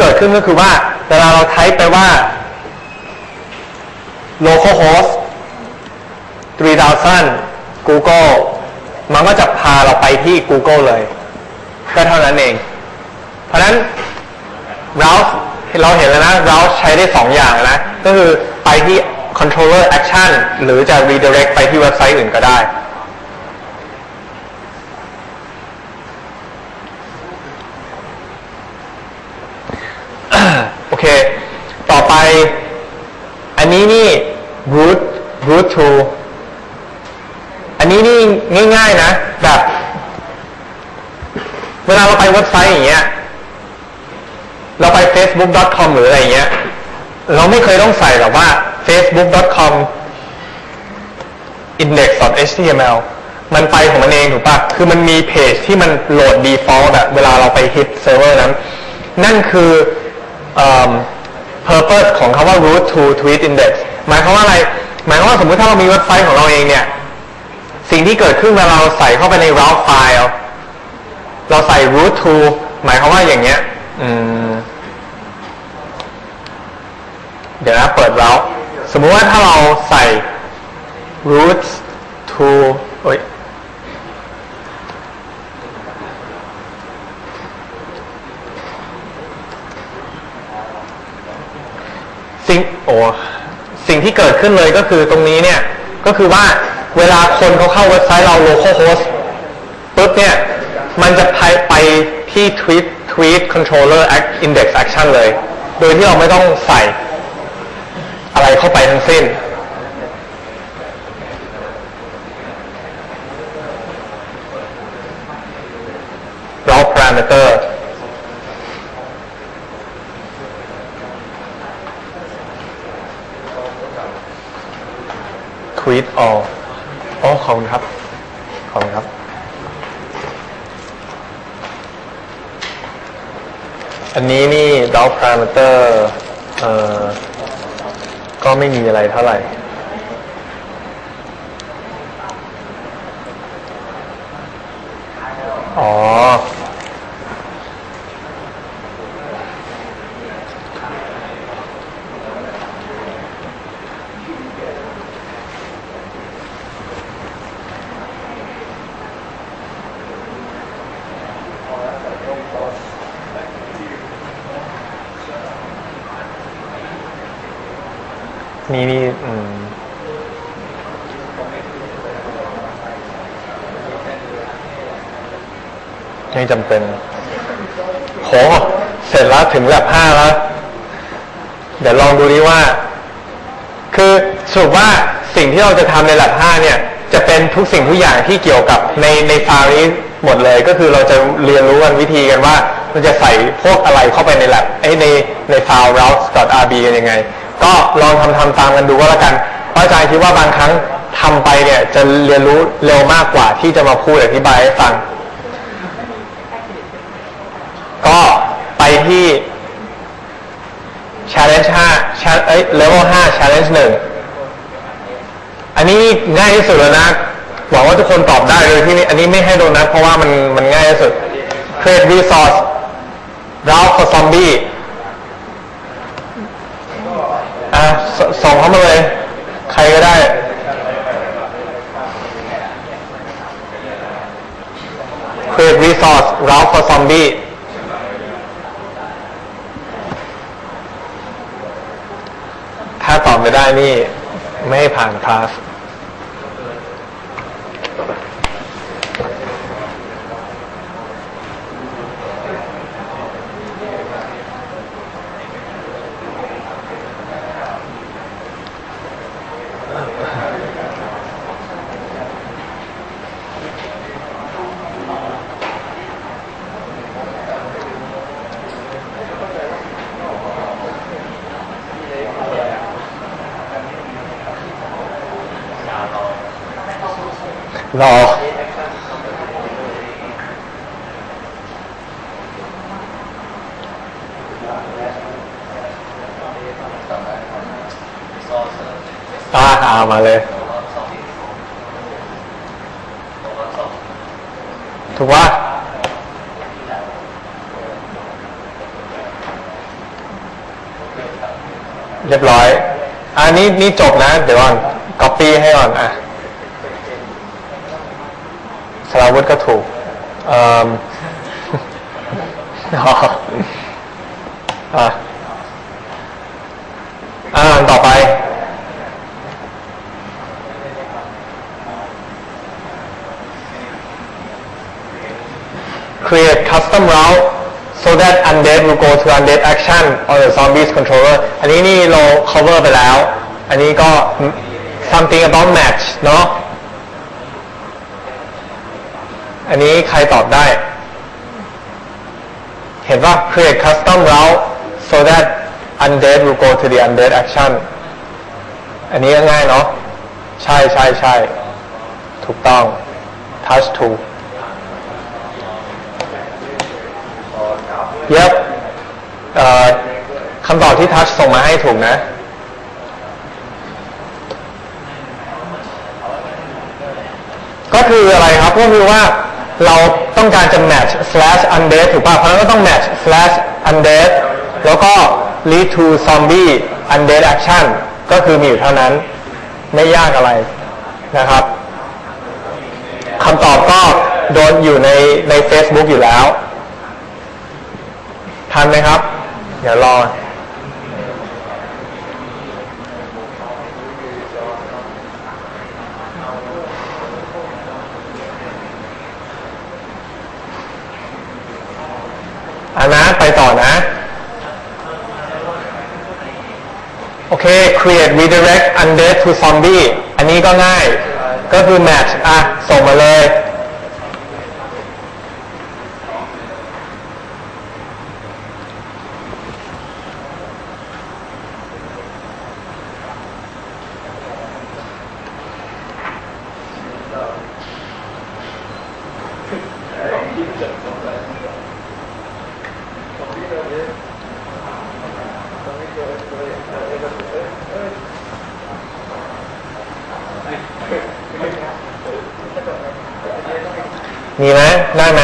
เกิดขึ้นก็คือว่าเวลาเราไทป์ไปว่า localhost 3000 Google มันก็จะพาเราไปที่ Google เลย ก็เท่านั้นเอง เพราะฉะนั้น route เราเห็นแล้วนะ route ใช้ได้ 2 อย่างนะ ก็คือไปที่ controller action หรือจะ redirect ไปที่เว็บไซต์อื่นก็ได้ โอเค ต่อไป อันนี้นี่ root root to อันนี้นี่ง่ายๆนะ แบบ เวลาเราไปเว็บไซต์อย่างเงี้ย เราไป facebook.com หรืออะไรเงี้ย เราไม่เคยต้องใส่หรอกว่า facebook.com index.html มันไปของมันเองถูกปะคือมันมีเพจที่มันโหลด default แบบเวลาเราไปฮิตเซิร์ฟเวอร์นั้น นั่นคือ purpose ของคำว่า root to tweet index หมายความว่าอะไร หมายความว่าสมมติถ้าเรามีเว็บไซต์ของเราเองเนี่ย สิ่งที่เกิดขึ้นเวลาเราใส่เข้าไปใน route file เราใส่ root to หมายความว่าอย่างเงี้ยเดี๋ยวนะเปิด route สมมุติว่าถ้าเราใส่ root to เอ้ย สิ่ง โอ้สิ่งที่เกิดขึ้นเลยก็คือตรงนี้เนี่ยก็คือว่าเวลาคนเขาเข้าเว็บไซต์เรา localhost ปุ๊บเนี่ยมันจะไปไปที่ tweet tweet controller act index action เลย โดยที่เราไม่ต้องใส่อะไรเข้าไปทั้งสิ้น route parameter tweet all อ๋อขอบคุณครับ ขอบคุณครับ อันนี้นี่ route parameter เอ่อก็ไม่มีอะไรเท่าไหร่ อ๋อ นี่นี่อืมไม่จำเป็นโหเสร็จแล้วถึงแบบห้าแล้ว เดี๋ยวลองดูดิว่า คือสรุปว่าสิ่งที่เราจะทำในหลัก5เนี่ย จะเป็นทุกสิ่งทุกอย่างที่เกี่ยวกับในในฟล์นี้หมดเลยก็คือเราจะเรียนรู้กันวิธีกันว่าเราจะใส่พวกอะไรเข้าไปในแลบไอในในฟล์ routes.rb กันยังไง ก็ลองทำทำตามกันดูก็แล้วกันเพราะอาจารย์คิดว่าบางครั้งทำไปเนี่ยจะเรียนรู้เร็วมากกว่าที่จะมาพูดอธิบายให้ฟัง ก็ไปที่ challenge 5 Chal- เอ้ย level 5 challenge 1 อันนี้ง่ายที่สุดแล้วนะหวังว่าทุกคนตอบได้เลยที่นี่อันนี้ไม่ให้โดนัทเพราะว่ามันมันง่ายที่สุด create resource route for zombie อะ ส่งเข้ามาเลย ใครก็ได้ create resource route for zombie ถ้าตอบไม่ได้นี่ ไม่ผ่านคลาส รออ่าอ่ามาเลย ถูกว่าเรียบร้อย อันนี้นี่จบนะ เดี๋ยวก่อน copy ให้ก่อนอะ สลาวุธก็ถูกเอ่ออ๋ออะอ่านต่อไป create custom route so that undead will go to undead action on the zombies controller อันนี้นี่เรา cover ไปแล้ว อันนี้ก็ something about match เนาะ อันนี้ใครตอบได้ เห็นว่า create custom route so that undead will go to the undead action อันนี้ง่ายเนาะ ใช่ใช่ใช่ถูกต้อง touch to เย็บคำตอบที่ทัชส่งมาให้ถูกนะก็คืออะไรครับ ก็คือว่า เราต้องการจะ match slash undead ถูกป่ะ เพราะฉะนั้นก็ต้อง match slash undead แล้วก็ lead to zombie undead action ก็คือมีอยู่เท่านั้น ไม่ยากอะไรนะครับคำตอบก็โดนอยู่ในใน Facebook อยู่แล้ว ทันไหมครับ เดี๋ยวรอ อานะไปต่อนะ โอเค create redirect undead to zombie อันนี้ก็ง่าย ก็คือ match อะ ส่งมาเลย มีไหมได้ไหม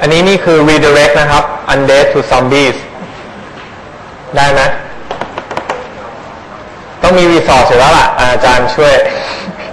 อั นี้นี่คือ redirect นะครับ undead to zombies ได้ไหมต้องมีรีสอร์ทเสร็จแล้วล่ะ อาจารย์ช่วย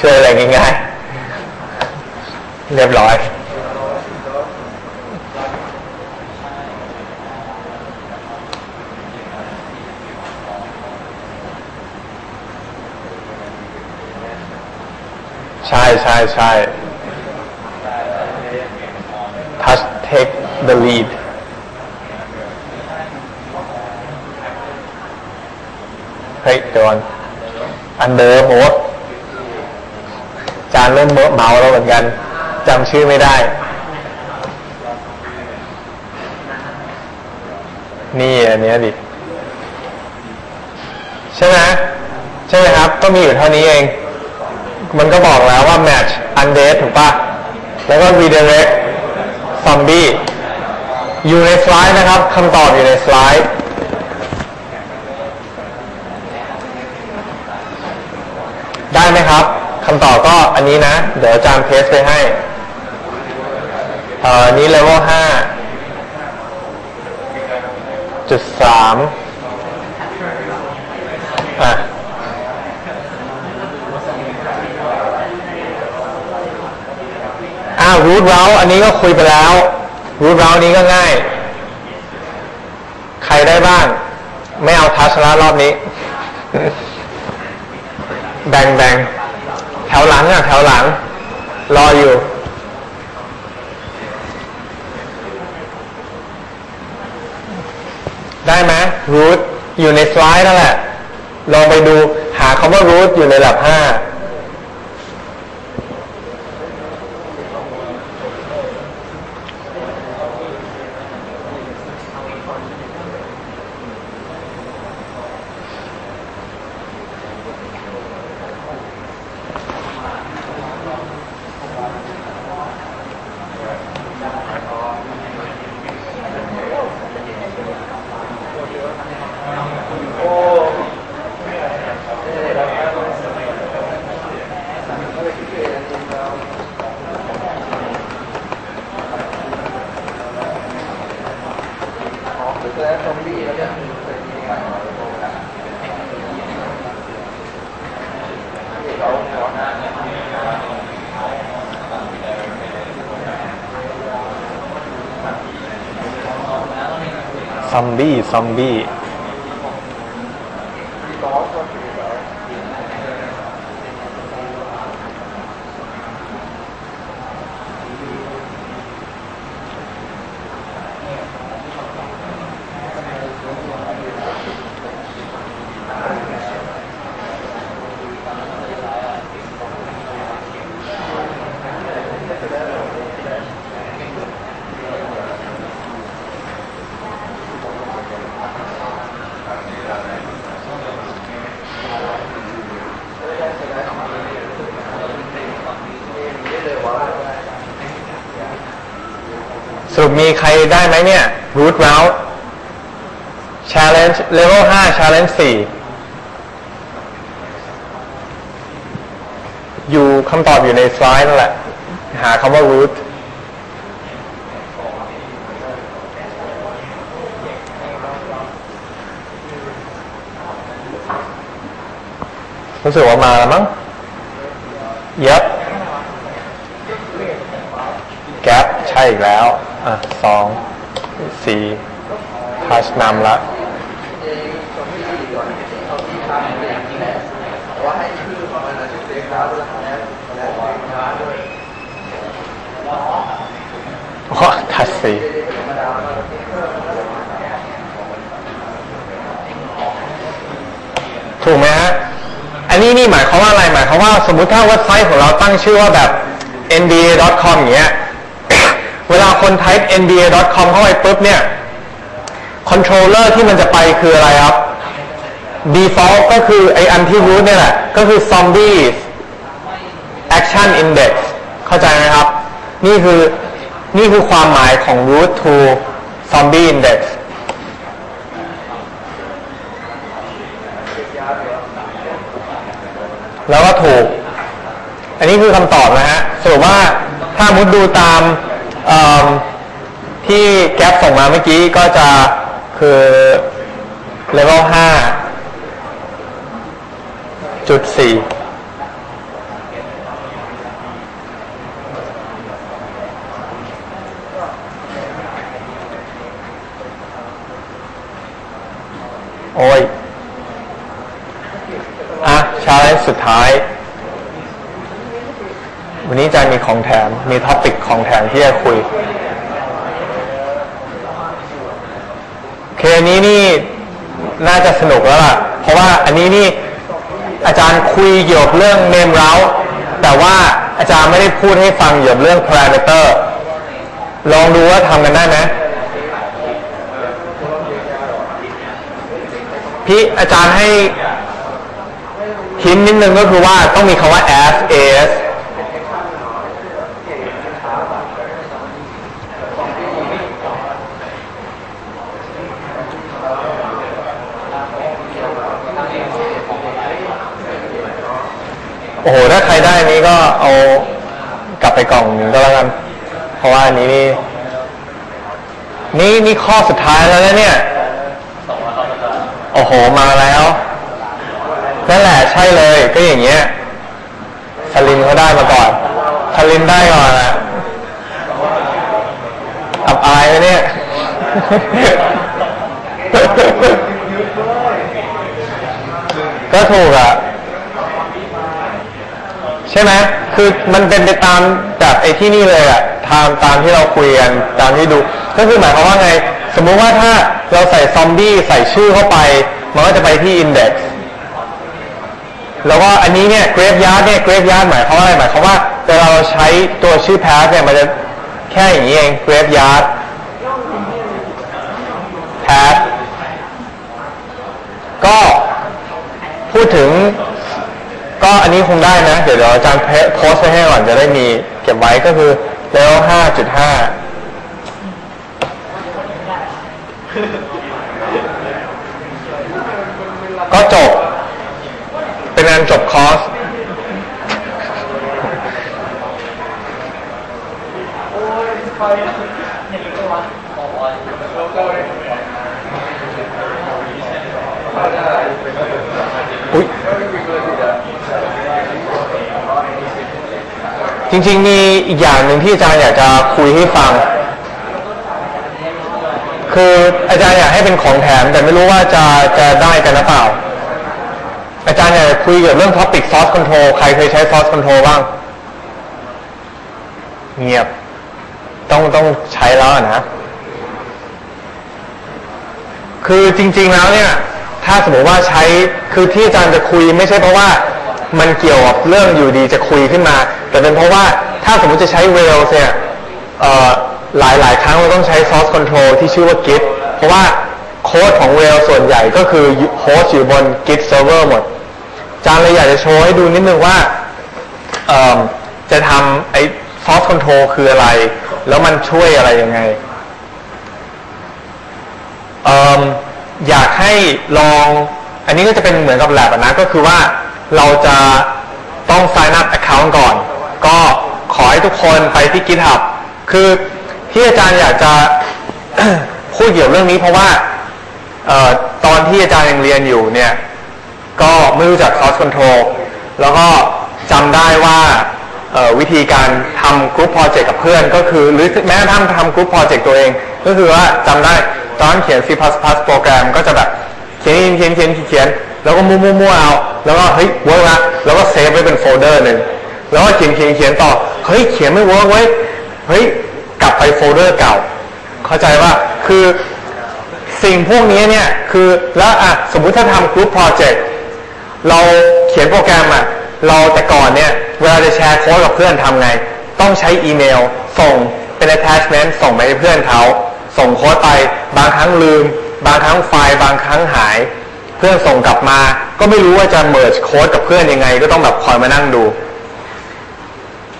ช่วยอะไรง่ายๆ เรียบร้อย ใช่ใช่ใช่ touch take the lead เฮ้ยเดี๋ยวก่อนอันเดิมโอ้จานเริ่มเมอเมาแล้วเหมือนกันจำชื่อไม่ได้ นี่อันเนี้ยดิ ใช่ไหมใช่ไหมครับ ก็มีอยู่เท่านี้เอง มันก็บอกแล้วว่า match undead ถูกปะแล้วก็ redirect zombie อยู่ในสไลด์นะครับคำตอบอยู่ในสไลด์ได้ไหมครับคำตอบก็อันนี้นะ เดี๋ยวอาจารย์เทสไปให้เอ่อนี้ level ห้าจุดสามอะอ้ารูทเร้าอันนี้ก็คุยไปแล้ว รูทเรานี้ก็ง่าย ใครได้บ้าง ไม่เอาทัชละรอบนี้ แบ่งแบ่งแถวหลังอะ แถวหลัง รออยู่ ได้ไหมรูทอยู่ในสไลด์นั่นแหละ ลองไปดูหาคำว่ารูทอยู่ในหลับห้า ซอมบี้ซอมบี้ สรุปมีใครได้ไหมเนี่ย root route challenge level 5 challenge 4 อยู่คำตอบอยู่ในสไลด์นั่นแหละ หาคำว่า root รู้สึกว่ามาแล้วมั้ง ยับ แก๊ปใช่อีกแล้ว อะสองสี่ทัชนำละโอ้ทัชสี่ถูกไหมฮะ อันนี้นี่หมายความว่าอะไร หมายความว่าสมมุติถ้าเว็บไซต์ของเราตั้งชื่อว่าแบบ nba.com อย่างเงี้ย เวลาคน type nba.com เข้าไปปุ๊บเนี่ย controller ที่มันจะไปคืออะไรครับ default ก็คือไออันที่ root เนี่ยแหละ ก็คือ zombies action index เข้าใจไหมครับ นี่คือนี่คือความหมายของ root to zombie index แล้วก็ถูก อันนี้คือคำตอบนะฮะสรุปว่าถ้ามุดดูตาม ที่แก๊ปส่งมาเมื่อกี้ก็จะคือ level 5จุดสี่โอ้ย อะชาเลนจ์สุดท้าย วันนี้อาจารย์มีของแถม มีท็อปิกของแถมที่จะคุยโอเคนี้นี่น่าจะสนุกแล้วล่ะ เพราะว่าอันนี้นี่อาจารย์คุยเกี่ยวกับเรื่องเนมเร้าแต่ว่าอาจารย์ไม่ได้พูดให้ฟังเกี่ยวกับเรื่อง parameter ลองดูว่าทำกันได้ไหมพี่อาจารย์ให้หินนิดนึงก็คือว่าต้องมีคำว่า as as โอ้โห ถ้าใครได้นี้ก็เอากลับไปกล่องหนึ่งก็แล้วกัน เพราะว่านี้นี่นี่นี่ข้อสุดท้ายแล้วนะเนี่ย โอ้โห มาแล้ว นั่นแหละใช่เลย ก็อย่างเงี้ยสลินเขาได้มาก่อนสลินได้ก่อนอะอับอายไหมเนี่ย ก็ถูกอะ ใช่ไหมคือมันเป็นไปตามแบบไอ้ที่นี่เลยอะตามตามที่เราคุยกันตามที่ดู ก็คือหมายความว่าไง สมมุติว่าถ้าเราใส่ซอมบี้ใส่ชื่อเข้าไป มันก็จะไปที่อินเด็กซ์แล้วก็อันนี้เนี่ยเกรฟยาร์ดเนี่ยเกรฟยาร์ดหมายความว่าอะไรหมายความว่าเวลาเราใช้ตัวชื่อแพสเนี่ยมันจะแค่อย่างนี้เองเกรฟยาร์ดแพสก็พูดถึง ก็อันนี้คงได้นะ เดี๋ยวเดี๋ยวอาจารย์โพสต์ไว้ให้ก่อนจะได้มีเก็บไว้ก็คือเลเวลห้าจุดห้าก็จบ เป็นงานจบคอร์สอุ๊ย จริง ๆ มีอีกอย่างหนึ่งที่อาจารย์อยากจะคุยให้ฟัง คืออาจารย์อยากให้เป็นของแถม แต่ไม่รู้ว่าจะจะได้กันหรือเปล่า อาจารย์อยากจะคุยเกี่ยวกับเรื่อง topic source control ใครเคยใช้ source control บ้าง เงียบ ต้องต้องใช้แล้วนะ คือจริง ๆ แล้วเนี่ย ถ้าสมมติว่าใช้ คือที่อาจารย์จะคุยไม่ใช่เพราะว่ามันเกี่ยวกับเรื่องอยู่ดีจะคุยขึ้นมา แต่เป็นเพราะว่าถ้าสมมติจะใช้ Rails เนี่ยหลายหลายครั้งเราต้องใช้ source control ที่ชื่อว่า git เพราะว่าโค้ดของ Rails ส่วนใหญ่ก็คือโฮสต์อยู่บน git server หมด จารย์เลยอยากจะโชว์ให้ดูนิดนึงว่าจะทำไอ้ source control คืออะไร แล้วมันช่วยอะไรยังไงเอิ่มอยากให้ลอง อันนี้ก็จะเป็นเหมือนกับแลบนะ ก็คือว่าเราจะต้อง sign up account ก่อน ก็ขอให้ทุกคนไปที่ GitHub คือที่อาจารย์อยากจะพูดเกี่ยวเรื่องนี้เพราะว่าออตอนที่อาจารย์ยังเรียนอยู่เนี่ย ก็ไม่รู้จัก source control แล้วก็จำได้ว่าวิธีการทำกรุ๊ปโปรเจกต์กับเพื่อนก็คือหรือแม้กระทั่งทำกรุ๊ปโปรเจกต์ตัวเอง ก็คือว่าจำได้ตอนเขียน C++ โปรแกรมก็จะแบบเขียนเขียนเขียนเขียนเขียนแล้วก็มั่วๆเอา แล้วก็เฮ้ยเวิร์กละแล้วก็เซฟไว้เป็นโฟลเดอร์หนึ่ง แล้วก็เขียนเขียนเขียนต่อ เฮ้ยเขียนไม่เวิร์กเว้ย เฮ้ยกลับไปโฟลเดอร์เก่า เข้าใจว่าคือสิ่งพวกนี้เนี่ยคือแล้วอะสมมุติถ้าทำกรุ๊ปโปรเจกต์เราเขียนโปรแกรมอะเราแต่ก่อนเนี่ยเวลาจะแชร์โค้ดกับเพื่อนทำไง ต้องใช้อีเมล ส่งเป็น attachment ส่งไปให้เพื่อนเขา ส่งโค้ดไปบางครั้งลืม บางครั้งไฟล์บางครั้งหาย เพื่อนส่งกลับมา ก็ไม่รู้ว่าจะ merge โค้ดกับเพื่อนยังไง ก็ต้องแบบคอยมานั่งดู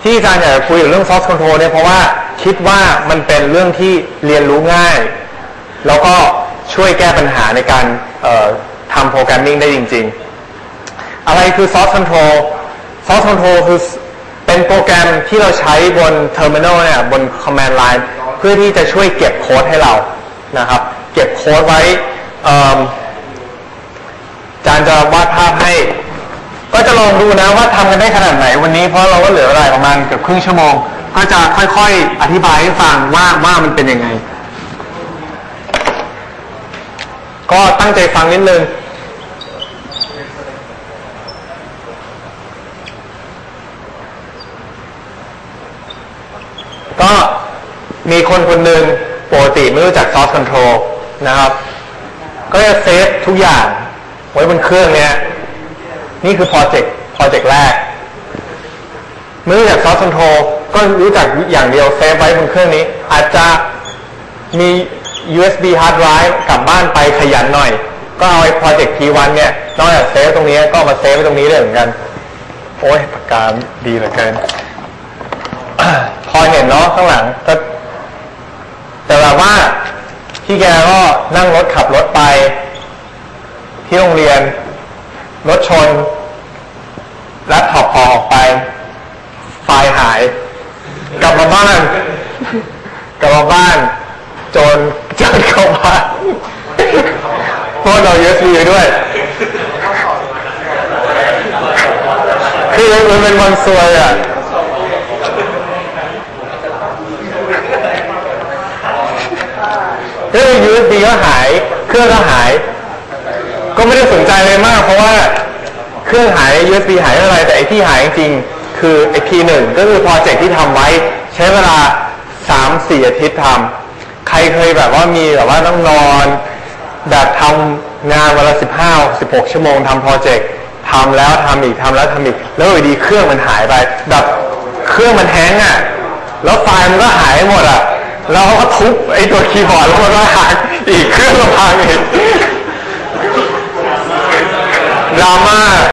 ที่อาจารย์อยากจะคุยเรื่อง source control เนี่ยเพราะว่าคิดว่ามันเป็นเรื่องที่เรียนรู้ง่าย แล้วก็ช่วยแก้ปัญหาในการทำโปรแกรมมิ่งได้จริง ๆ อะไรคือ source control source control คือเป็นโปรแกรมที่เราใช้บน terminal เนี่ยบน command line เพื่อที่จะช่วยเก็บโค้ดให้เรานะครับ เก็บโค้ดไว้อาจารย์จะวาดภาพให้ ก็จะลองดูนะว่าทำกันได้ขนาดไหนวันนี้เพราะเราก็เหลือเวลาประมาณเกือบครึ่งชั่วโมง ก็จะค่อยๆ อธิบายให้ฟังว่าว่ามันเป็นยังไง ก็ตั้งใจฟังนิดนึงก็มีคนคนหนึ่งปกติไม่รู้จัก source control นะครับ ก็จะเซฟทุกอย่าง ไว้บนเครื่องเนี้ย นี่คือโปรเจกต์โปรเจกต์แรกไม่รู้จัก source control ก็รู้จักอย่างเดียวเซฟไว้บนเครื่องนี้ อาจจะมี USB hard drive กลับบ้านไปขยันหน่อย ก็เอาไอ้โปรเจกต์ T1 เนี่ยนอกจากเซฟตรงนี้ก็มาเซฟไว้ตรงนี้เลยเหมือนกัน โอ้ยปากกาดีเหลือเกิน พอเห็นเนาะข้างหลังก็แต่แบบว่าพี่แกก็นั่งรถขับรถไป ที่โรงเรียน รถชน แล็ปท็อปพอออกไป ไฟล์หาย กลับมาบ้าน กลับมาบ้านจรโจรเข้าบ้านพวกเรา USB ด้วย คือมันเป็นวันซวยอะเรื่อง USB ก็หาย เครื่องก็หาย ก็ไม่ได้สนใจเลยมาก เพราะว่า เครื่องหาย USB หายไม่เป็นไรแต่ไอที่หายจริงๆคือไอ P1 ก็คือโปรเจกต์ที่ทำไว้ใช้เวลา3-4อาทิตย์ทำใครเคยแบบว่ามีแบบว่าต้องนอน แบบทำงานวันละ15 16ชั่วโมงทำโปรเจกต์ทำแล้วทำอีกทำแล้วทำอีก แล้วอยู่ดีเครื่องมันหายไปแบบเครื่องมันแฮงก์อะแล้วไฟล์มันก็หายหมดอะแล้วเขาก็ทุบไอ้ตัวคีย์บอร์ดแล้วมันก็หักอีกเครื่องก็พังอีกดราม่า